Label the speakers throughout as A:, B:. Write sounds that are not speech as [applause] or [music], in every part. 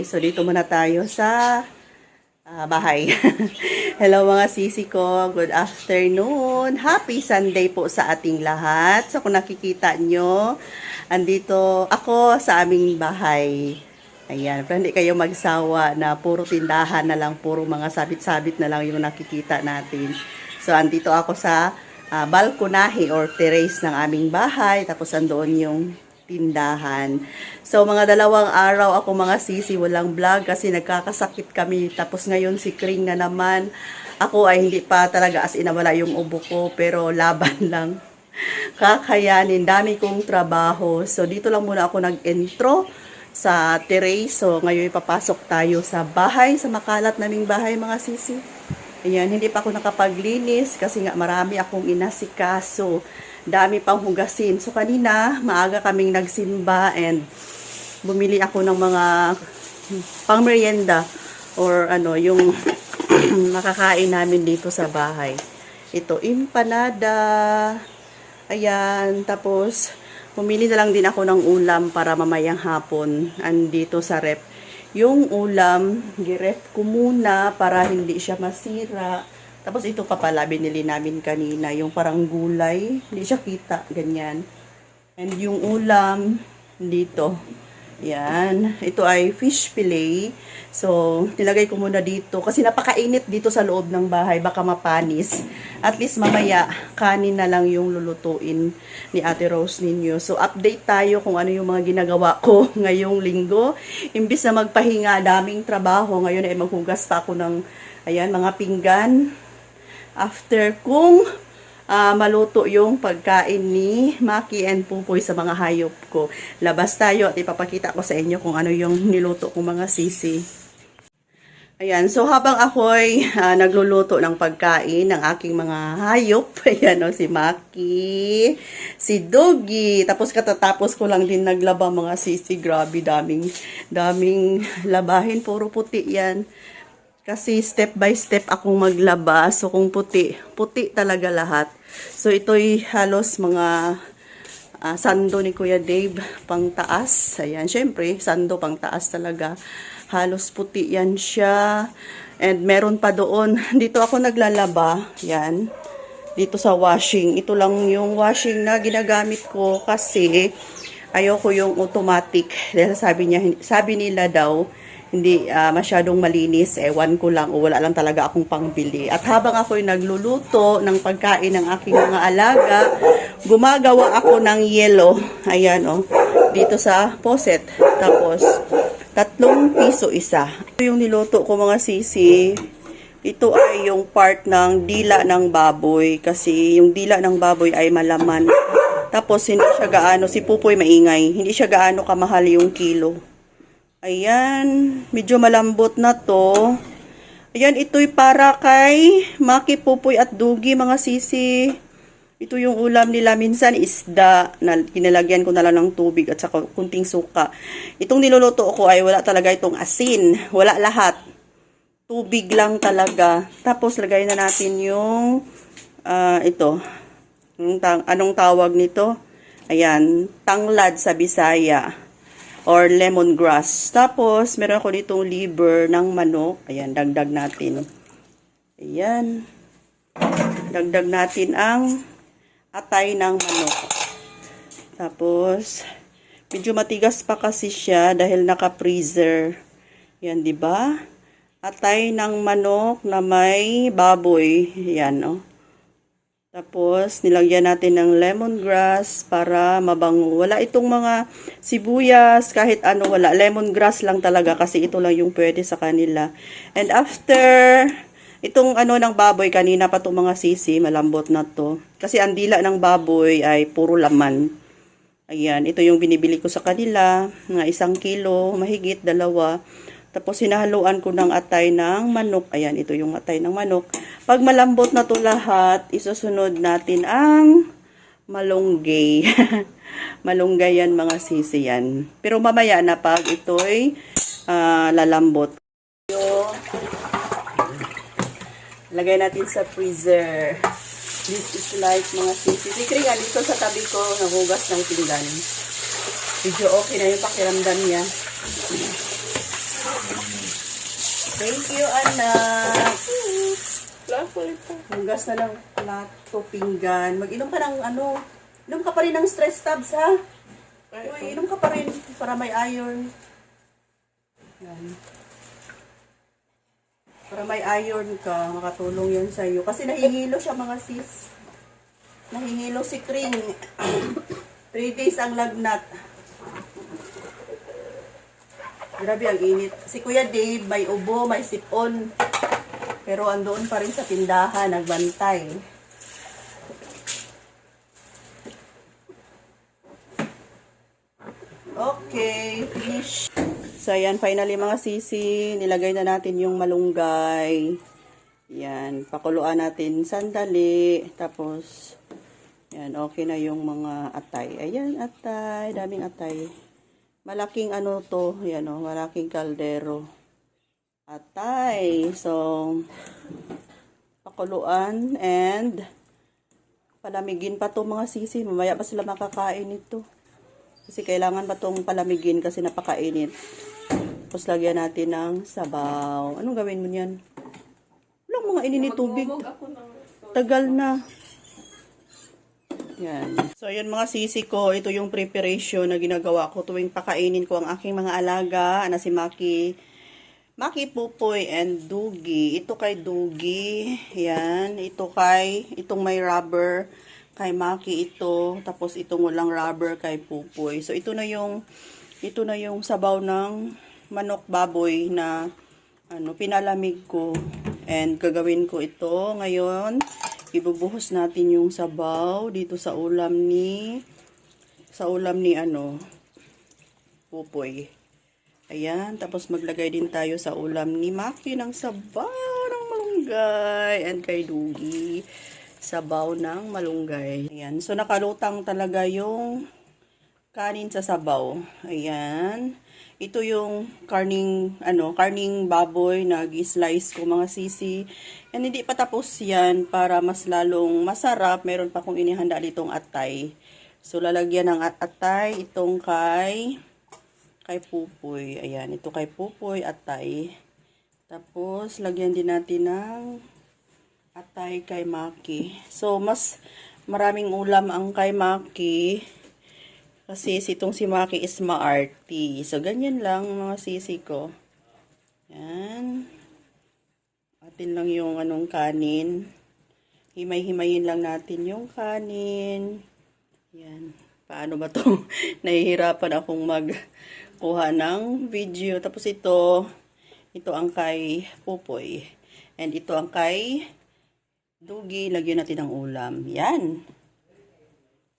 A: So, dito muna tayo sa ah, bahay. [laughs] Hello mga sisi ko. Good afternoon. Happy Sunday po sa ating lahat. So, kung nakikita nyo, andito ako sa aming bahay. Ayan, pero hindi kayo magsawa na puro tindahan na lang, puro mga sabit-sabit na lang yung nakikita natin. So, andito ako sa ah, balkonahe or terrace ng aming bahay. Tapos, andoon yung tindahan. So, mga dalawang araw ako mga sisi, walang vlog kasi nagkakasakit kami. Tapos ngayon si Kring na naman. Ako ay hindi pa talaga as inawala yung ubo ko, pero laban [laughs] lang. Kakayanin, dami kong trabaho. So, dito lang muna ako nag-intro sa terrace. So, ngayon ipapasok tayo sa bahay, sa makalat naming bahay mga sisi. Ayan, hindi pa ako nakapaglinis kasi nga marami akong inasikaso. Dami pang hugasin. So, kanina, maaga kaming nagsimba and bumili ako ng mga pang merienda or ano, yung [clears throat] makakain namin dito sa bahay. Ito, empanada. Ayan, tapos pumili na lang din ako ng ulam para mamayang hapon andito sa rep. Yung ulam, giref ko muna para hindi siya masira. Tapos ito pa pala, binili namin kanina, yung parang gulay. Hindi siya kita, ganyan. And yung ulam, dito. Yan. Ito ay fish fillet. So, nilagay ko muna dito. Kasi napakainit dito sa loob ng bahay. Baka mapanis. At least mamaya, kanin na lang yung lulutuin ni Ate Rose ninyo. So, update tayo kung ano yung mga ginagawa ko [laughs] ngayong linggo. Imbis na magpahinga, daming trabaho. Ngayon ay maghugas pa ako ng, ayan, mga pinggan. After kung ah, maluto yung pagkain ni Maki and Pupoy sa mga hayop ko. Labas tayo at ipapakita ko sa inyo kung ano yung niluto kong mga sisi. Ayan, so habang ako'y ah, nagluluto ng pagkain ng aking mga hayop, [laughs] ayan o, si Maki, si Doggy, tapos katatapos ko lang din naglaba mga sisi, grabe, daming, daming labahin, puro puti yan. Kasi step by step akong maglaba. So kung puti, puti talaga lahat. So ito'y halos mga ah, sando ni Kuya Dave pang taas. Ayan, syempre, sando pang taas talaga. Halos puti yan siya. And meron pa doon. Dito ako naglalaba. Yan. Dito sa washing. Ito lang yung washing na ginagamit ko kasi ayoko yung automatic. Dahil sabi niya, sabi nila daw, hindi ah, masyadong malinis, ewan ko lang, o wala lang talaga akong pangbili. At habang ako'y nagluluto ng pagkain ng aking mga alaga, gumagawa ako ng yelo, ayan o, dito sa poset. Tapos, tatlong piso isa. Ito yung niluto ko mga sisi. Ito ay yung part ng dila ng baboy, kasi yung dila ng baboy ay malaman. Tapos, hindi siya gaano, si Pupoy maingay, hindi siya gaano kamahal yung kilo. Ayan, medyo malambot na to. Ayan, ito'y para kay Maki Pupoy at Dugi, mga sisi. Ito yung ulam nila. Minsan isda na kinalagyan ko na lang ng tubig at saka kunting suka. Itong niluluto ko ay wala talaga itong asin. Wala lahat. Tubig lang talaga. Tapos lagay na natin yung ah, ito. Tang- anong tawag nito? Ayan, tanglad sa Bisaya or lemongrass. Tapos, meron ako ditong liver ng manok. Ayan, dagdag natin. Ayan. Dagdag natin ang atay ng manok. Tapos, medyo matigas pa kasi siya dahil naka-freezer. Yan, di ba? Atay ng manok na may baboy. Yan, oh. Tapos, nilagyan natin ng lemongrass para mabango. Wala itong mga sibuyas, kahit ano, wala. Lemongrass lang talaga kasi ito lang yung pwede sa kanila. And after, itong ano ng baboy, kanina pa itong mga sisi, malambot na to. Kasi ang dila ng baboy ay puro laman. Ayan, ito yung binibili ko sa kanila, mga isang kilo, mahigit, dalawa. Tapos hinahaluan ko ng atay ng manok. Ayan, ito yung atay ng manok. Pag malambot na to lahat, isusunod natin ang malunggay. [laughs] malunggay yan mga sisi yan. Pero mamaya na pag ito'y ah, lalambot. Lagay natin sa freezer. This is like mga sisi. Sikri nga dito sa tabi ko, nahugas ng pinggan. Medyo okay na yung pakiramdam niya. Thank you, anak.
B: Plato ito.
A: Hugas na ng plato, pinggan. Mag-inom ka ng ano, inom ka pa rin ng stress tabs, ha? Uy, inom ka pa rin para may iron. Yan. Para may iron ka, makatulong yan sa'yo. Kasi nahihilo siya mga sis. Nahihilo si Kring. [coughs] Three days ang lagnat. Grabe ang init. Si Kuya Dave, may ubo, may sipon. Pero andoon pa rin sa tindahan, nagbantay. Okay, finish. So, ayan, finally mga sisi, nilagay na natin yung malunggay. Yan, pakuluan natin sandali. Tapos, yan, okay na yung mga atay. Ayan, atay, daming atay. Malaking ano to, yan o, malaking kaldero. Atay. So, pakuluan and palamigin pa to mga sisi. Mamaya pa sila makakain nito. Kasi kailangan pa tong palamigin kasi napakainit. Tapos lagyan natin ng sabaw. Anong gawin mo niyan? Walang mga ininit tubig.
B: ako ng
A: Tagal na. Yan. So, yun mga sisi ko. Ito yung preparation na ginagawa ko tuwing pakainin ko ang aking mga alaga na si Maki. Maki Pupoy and Dugi. Ito kay Dugi. Yan. Ito kay, itong may rubber kay Maki ito. Tapos itong walang rubber kay Pupoy. So, ito na yung, ito na yung sabaw ng manok baboy na ano, pinalamig ko. And gagawin ko ito ngayon. Ibubuhos natin yung sabaw dito sa ulam ni sa ulam ni ano pupoy. Ayan, tapos maglagay din tayo sa ulam ni Maki ng sabaw ng malunggay and kay Dugi sabaw ng malunggay. Ayan, so nakalutang talaga yung kanin sa sabaw. Ayan. Ito yung karning, ano, karning baboy na slice ko mga sisi. And hindi pa tapos yan para mas lalong masarap. Meron pa kong inihanda ditong atay. So, lalagyan ng at atay itong kay kay Pupoy. Ayan, ito kay Pupoy, atay. Tapos, lagyan din natin ng atay kay Maki. So, mas maraming ulam ang kay Maki. Kasi sitong si Maki is maarty. So, ganyan lang mga sisi ko. Yan. Atin lang yung anong kanin. Himay-himayin lang natin yung kanin. Yan. Paano ba to? [laughs] Nahihirapan akong magkuha ng video. Tapos ito, ito ang kay Pupoy. And ito ang kay Dugi. Lagyan natin ng ulam. Yan.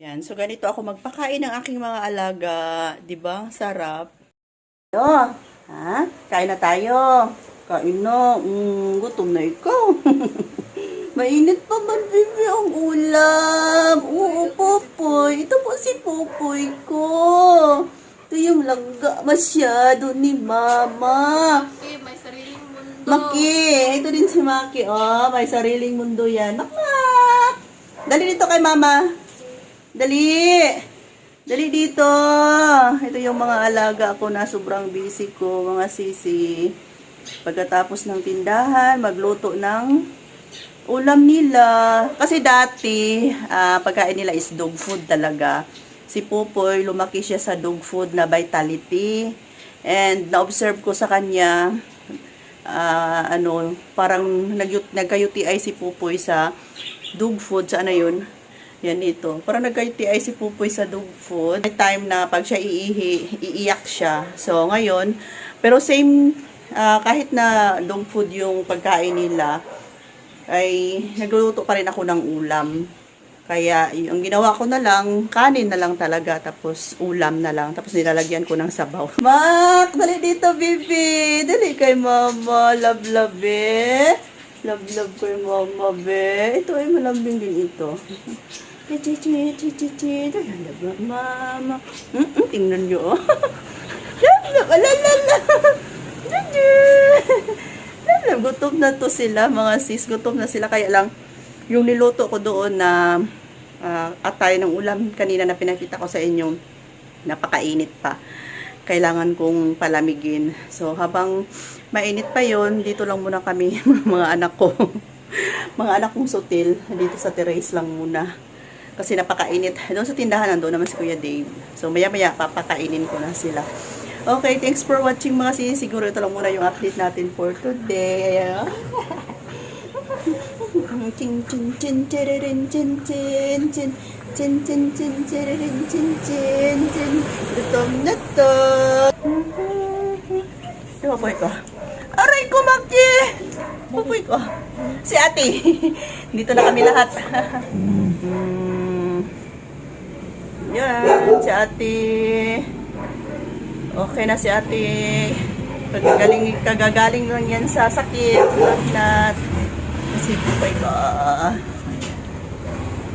A: Yan. So, ganito ako magpakain ng aking mga alaga. Ba? Sarap. Yo, ha? Kain na tayo. Kain na. Mm, gutom na ikaw. [laughs] Mainit pa ba, baby, ang ulam? Oo, Popoy. Ito po si Popoy ko. Ito yung langga masyado ni Mama.
B: Okay, may sariling mundo.
A: Maki, ito din si Maki. Oh, may sariling mundo yan. Makmak! Dali dito kay Mama. Dali! Dali dito! Ito yung mga alaga ko na sobrang busy ko, mga sisi. Pagkatapos ng tindahan, magluto ng ulam nila. Kasi dati, ah, pagkain nila is dog food talaga. Si Pupoy, lumaki siya sa dog food na vitality. And na-observe ko sa kanya, ah, ano, parang nag- nagka-UTI si Pupoy sa dog food. Saan na yun? Yan ito. Parang nagka-UTI si Pupoy sa dog food. May time na pag siya iihi, iiyak siya. So, ngayon, pero same, ah, kahit na dog food yung pagkain nila, ay nagluluto pa rin ako ng ulam. Kaya, yung ginawa ko na lang, kanin na lang talaga, tapos ulam na lang, tapos nilalagyan ko ng sabaw. [laughs] Mak, dali dito, baby. Dali kay mama. Love, love, be. Love, love kay mama, be. Ito ay malambing din ito. Chichi, chichi, chichi, chichi. Love, love, mama. Mm-mm, tingnan nyo, oh. [laughs] Love, love, alalala. Love, love, gutom na to sila, mga sis. Gutom na sila, kaya lang, yung niluto ko doon na ah, atay ng ulam kanina na pinakita ko sa inyo, napakainit pa. kailangan kong palamigin. So, habang mainit pa yon dito lang muna kami, [laughs] mga anak ko. mga anak kong sutil, dito sa terrace lang muna. Kasi napakainit. Doon sa tindahan, nandun naman si Kuya Dave. So, maya-maya, papakainin ko na sila. Okay, thanks for watching mga sis. Siguro ito lang muna yung update natin for today. Ayan. [laughs] Chin chin chin tiririn chin chin chin chin chin chin tiririn chin chin chin Gutom na to. Tumapoy ko. Aray ko, Maki! Tumapoy ko. Si ate. Dito na kami lahat. Mm. Yan, si ate. Okay na si ate. Kagagaling, kagagaling lang yan sa sakit. Lagnat. Kasi bupay ka.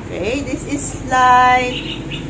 A: Okay, this is light.